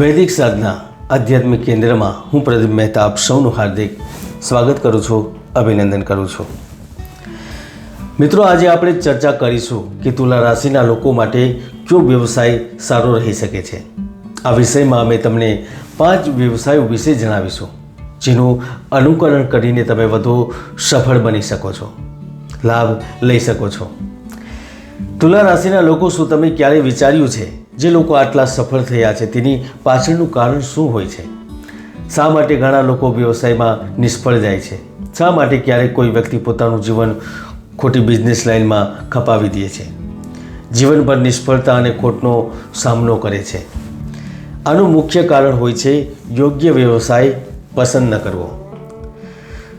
વૈદિક સાધના આધ્યાત્મિક કેન્દ્રમાં હું પ્રદીપ મહેતા આપ સૌનું હાર્દિક સ્વાગત કરું છું, અભિનંદન કરું છું. મિત્રો, આજે આપણે ચર્ચા કરીશું કે તુલા રાશિના લોકો માટે કયો વ્યવસાય સારો રહી શકે છે. આ વિષયમાં અમે તમને પાંચ વ્યવસાયો વિશે જણાવીશું, જેનું અનુકરણ કરીને તમે વધુ સફળ બની શકો છો, લાભ લઈ શકો છો. તુલા રાશિના લોકો શું તમે ક્યારે વિચાર્યું છે જે લોકો આટલા સફળ થયા છે, તેની પાછળનું કારણ શું હોય છે? શા માટે ઘણા લોકો વ્યવસાયમાં નિષ્ફળ જાય છે? શા માટે ક્યારેક કોઈ વ્યક્તિ પોતાનું જીવન ખોટી બિઝનેસ લાઇનમાં ખપાવી દે છે? જીવનભર નિષ્ફળતા અને ખોટનો સામનો કરે છે. આનું મુખ્ય કારણ હોય છે, યોગ્ય વ્યવસાય પસંદ ન કરવો.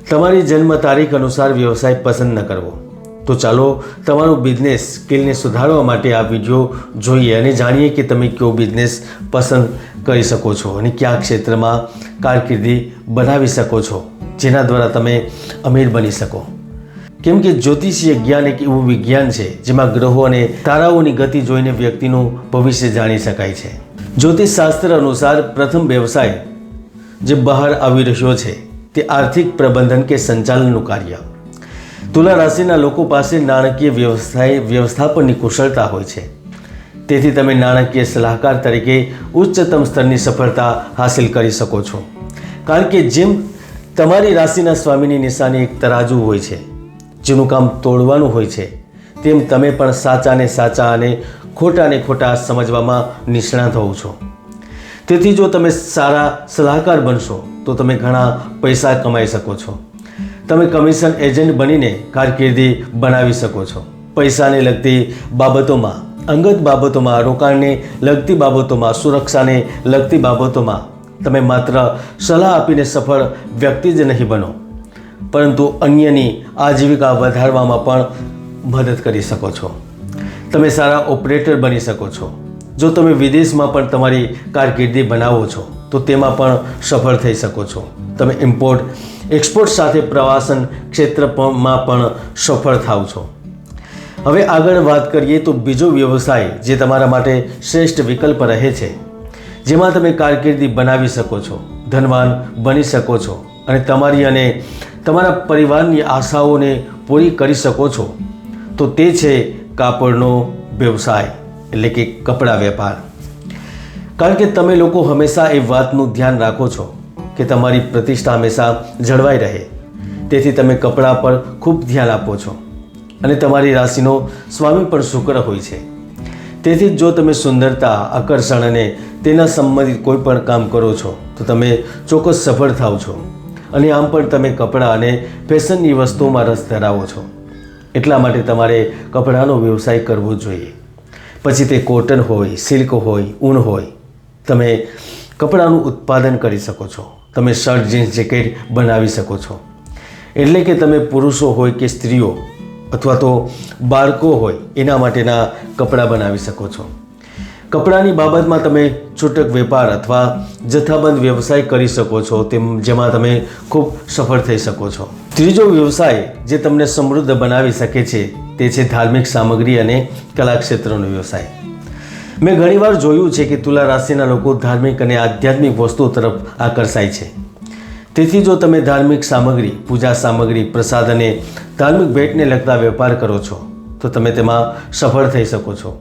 તમારી જન્મ તારીખ અનુસાર વ્યવસાય પસંદ ન કરવો. તો ચાલો તમારું બિઝનેસ સ્કિલને સુધારવા માટે આ વીડિયો જોઈએ અને જાણીએ કે તમે કયો બિઝનેસ પસંદ કરી શકો છો અને કયા ક્ષેત્રમાં કારકિર્દી બનાવી શકો છો, જેના દ્વારા તમે અમીર બની શકો. કેમ કે જ્યોતિષીય જ્ઞાન એક એવું વિજ્ઞાન છે, જેમાં ગ્રહો અને તારાઓની ગતિ જોઈને વ્યક્તિનું ભવિષ્ય જાણી શકાય છે. જ્યોતિષ શાસ્ત્ર અનુસાર પ્રથમ વ્યવસાય જે બહાર આવી રહ્યો છે, તે આર્થિક પ્રબંધન કે સંચાલનનું કાર્ય. તુલા રાશિના લોકો પાસે નાણાકીય વ્યવસાય વ્યવસ્થાપનની કુશળતા હોય છે. તેથી તમે નાણાકીય સલાહકાર તરીકે ઉચ્ચતમ સ્તરની સફળતા હાંસિલ કરી શકો છો. કારણ કે જેમ તમારી રાશિના સ્વામીની નિશાની એક તરાજુ હોય છે, જેનું કામ તોડવાનું હોય છે, તેમ તમે પણ સાચાને સાચા અને ખોટાને ખોટા સમજવામાં નિષ્ણાત હોવ છો. તેથી જો તમે સારા સલાહકાર બનશો, તો તમે ઘણા પૈસા કમાઈ શકો છો. તમે કમિશન એજન્ટ બનીને કારકિર્દી બનાવી શકો છો. પૈસાને લગતી બાબતોમાં, અંગત બાબતોમાં રોકાણને લગતી બાબતોમાં, સુરક્ષાને લગતી બાબતોમાં તમે માત્ર સલાહ આપીને સફળ વ્યક્તિ જ નહીં બનો. પરંતુ અન્યની આજીવિકા વધારવામાં પણ મદદ કરી શકો છો. તમે સારા ઓપરેટર બની શકો છો. જો તમે વિદેશમાં પણ તમારી કારકિર્દી બનાવો છો, તો તેમાં પણ સફળ થઈ શકો છો. તમે ઇમ્પોર્ટ એક્સપોર્ટ સાથે પ્રવાસન ક્ષેત્રમાં પણ સફળ થાવ છો. હવે આગળ વાત કરીએ તો બીજો વ્યવસાય જે તમારા માટે શ્રેષ્ઠ વિકલ્પ રહે છે, જેમાં તમે કારકિર્દી બનાવી શકો છો, ધનવાન બની શકો છો અને તમારી અને તમારા પરિવારની આશાઓને પૂરી કરી શકો છો. તો તે છે કાપડનો વ્યવસાય, એટલે કે કપડા વેપાર. કારણ કે તમે લોકો હંમેશા એ વાતનું ધ્યાન રાખો છો. કે તમારી પ્રતિષ્ઠા હંમેશા જળવાઈ રહે. તેથી તમે કપડા પર ખૂબ ધ્યાન આપો છો અને તમારી રાશિનો સ્વામી પણ શુક્ર હોય છે. તેથી જો તમે સુંદરતા, આકર્ષણ અને તેના સંબંધિત કોઈ પણ કામ કરો છો, તો તમે ચોક્કસ સફળ થાવ છો. અને આમ પણ તમે કપડાં અને ફેશનની વસ્તુઓમાં રસ ધરાવો છો. એટલા માટે તમારે કપડાનો વ્યવસાય કરવો જોઈએ. પછી તે કોટન હોય, સિલ્ક હોય, ઊન હોય, તમે કપડાનું ઉત્પાદન કરી શકો છો. તમે શર્ટ, જીન્સ, જેકેટ બનાવી શકો છો. એટલે કે તમે પુરુષો હોય કે સ્ત્રીઓ, અથવા તો બાળકો હોય, એના માટેના કપડાં બનાવી શકો છો. કપડાની બાબતમાં તમે છૂટક વેપાર અથવા જથ્થાબંધ વ્યવસાય કરી શકો છો, તેમ જેમાં તમે ખૂબ સફળ થઈ શકો છો. ત્રીજો વ્યવસાય જે તમને સમૃદ્ધ બનાવી શકે છે, તે છે ધાર્મિક સામગ્રી અને કલા ક્ષેત્રનો વ્યવસાય. મેં ઘણીવાર જોયું છે કે તુલા રાશિના લોકો ધાર્મિક અને આધ્યાત્મિક વસ્તુઓ તરફ આકર્ષાય છે. તેથી જો તમે ધાર્મિક સામગ્રી, પૂજા સામગ્રી, પ્રસાદ અને ધાર્મિક ભેટને લગતા વેપાર કરો છો, તો તમે તેમાં સફળ થઈ શકો છો.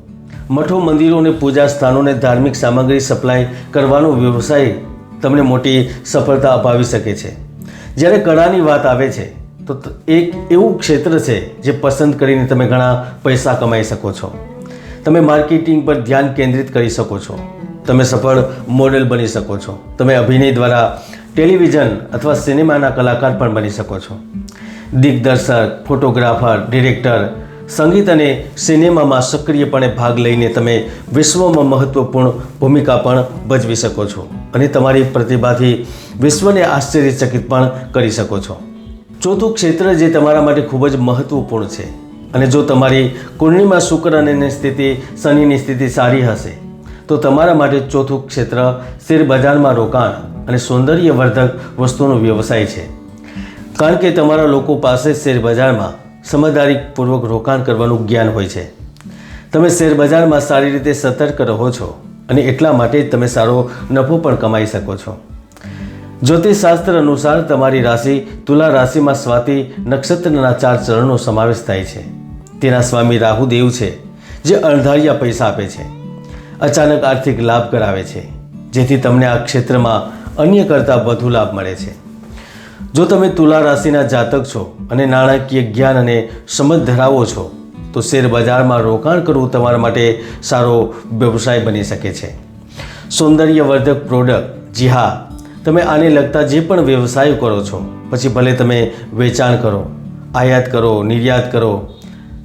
મઠો, મંદિરો અને પૂજા સ્થાનોને ધાર્મિક સામગ્રી સપ્લાય કરવાનો વ્યવસાય તમને મોટી સફળતા અપાવી શકે છે. જ્યારે કળાની વાત આવે છે, તો એક એવું ક્ષેત્ર છે જે પસંદ કરીને તમે ઘણા પૈસા કમાઈ શકો છો. તમે માર્કેટિંગ પર ધ્યાન કેન્દ્રિત કરી શકો છો. તમે સફળ મોડેલ બની શકો છો. તમે અભિનય દ્વારા ટેલિવિઝન અથવા સિનેમાના કલાકાર પણ બની શકો છો. દિગ્દર્શક, ફોટોગ્રાફર, ડિરેક્ટર, સંગીત અને સિનેમામાં સક્રિયપણે ભાગ લઈને તમે વિશ્વમાં મહત્વપૂર્ણ ભૂમિકા પણ ભજવી શકો છો અને તમારી પ્રતિભાથી વિશ્વને આશ્ચર્યચકિત પણ કરી શકો છો. ચોથું ક્ષેત્ર જે તમારા માટે ખૂબ જ મહત્વપૂર્ણ છે. અને જો તમારી કુંડળીમાં શુક્ર અને સ્થિતિ શનિની સ્થિતિ સારી હશે, તો તમારા માટે ચોથું ક્ષેત્ર શેર બજારમાં રોકાણ અને સૌંદર્યવર્ધક વસ્તુનો વ્યવસાય છે. કારણ કે તમારા લોકો પાસે શેર બજારમાં સમજદારીપૂર્વક રોકાણ કરવાનું જ્ઞાન હોય છે. તમે શેર બજારમાં સારી રીતે સતર્ક રહો છો અને એટલા માટે તમે સારો નફો પણ કમાઈ શકો છો. જ્યોતિષશાસ્ત્ર અનુસાર તમારી રાશિ તુલા રાશિમાં સ્વાતિ નક્ષત્રના ચાર ચરણનો સમાવેશ થાય છે. તેના સ્વામી રાહુદેવ છે, જે અણધાર્યા પૈસા આપે છે, અચાનક આર્થિક લાભ કરાવે છે, જેથી તમને આ ક્ષેત્રમાં અન્ય કરતાં વધુ લાભ મળે છે. જો તમે તુલા રાશિના જાતક છો અને નાણાકીય જ્ઞાન અને સમજ ધરાવો છો, તો શેર બજારમાં રોકાણ કરવું તમારા માટે સારો વ્યવસાય બની શકે છે. સૌંદર્યવર્ધક પ્રોડક્ટ જી હા, તમે આને લગતા જે પણ વ્યવસાય કરો છો, પછી ભલે તમે વેચાણ કરો, આયાત કરો, નિર્યાત કરો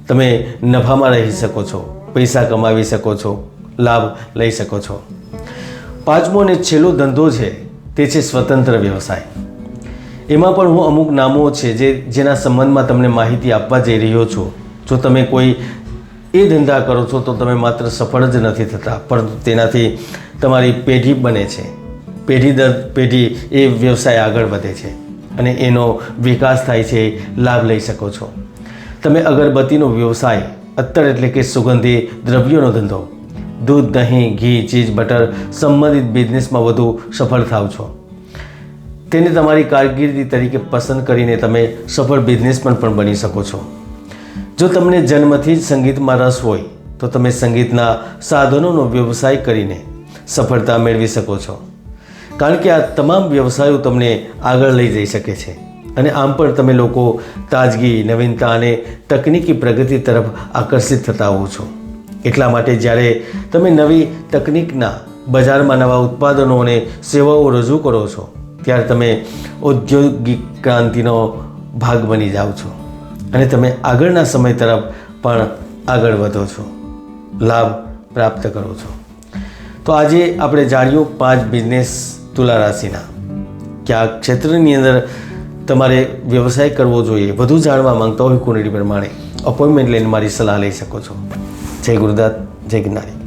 તમે નફામાં રહી શકો છો, પૈસા કમાવી શકો છો, લાભ લઈ શકો છો. પાંચમો અને છેલ્લો ધંધો છે તે છે સ્વતંત્ર વ્યવસાય. એમાં પણ હું અમુક નામો છે જે જેના સંબંધમાં તમને માહિતી આપવા જઈ રહ્યો છું. જો તમે કોઈ એ ધંધા કરો છો તો તમે માત્ર સફળ જ નથી થતા, પરંતુ તેનાથી તમારી પેઢી બને છે. પેઢી દર પેઢી એ વ્યવસાય આગળ વધે છે અને એનો વિકાસ થાય છે, લાભ લઈ શકો છો. તમે અગરબત્તીનો વ્યવસાય, અત્તર એટલે કે સુગંધી દ્રવ્યોનો ધંધો, દૂધ, દહીં, ઘી, ચીઝ, બટર સંબંધિત બિઝનેસમાં વધુ સફળ થાવ છો. તેને તમારી કારકિર્દી તરીકે પસંદ કરીને તમે સફળ બિઝનેસમેન પણ બની શકો છો. જો તમને જન્મથી જ સંગીતમાં રસ હોય, તો તમે સંગીતના સાધનોનો વ્યવસાય કરીને સફળતા મેળવી શકો છો. કારણ કે આ તમામ વ્યવસાયો તમને આગળ લઈ જઈ શકે છે. અને આમ પણ તમે લોકો તાજગી, નવીનતા અને તકનીકી પ્રગતિ તરફ આકર્ષિત થતા હો છો. એટલા માટે જ્યારે તમે નવી તકનિકના બજારમાં નવા ઉત્પાદનો અને સેવાઓ રજૂ કરો છો, ત્યારે તમે ઔદ્યોગિક ક્રાંતિનો ભાગ બની જાઓ છો અને તમે આગળના સમય તરફ પણ આગળ વધો છો, લાભ પ્રાપ્ત કરો છો. તો આજે આપણે જાણ્યું પાંચ બિઝનેસ તુલા રાશિના. કે આ ક્ષેત્રની અંદર તમારે વ્યવસાય કરવો જોઈએ, વધુ જાણવા માંગતા હોય કુંડળી પ્રમાણે અપોઇન્ટમેન્ટ લઈને મારી સલાહ લઈ શકો છો. જય ગુરુદાત જય ગિરનારી.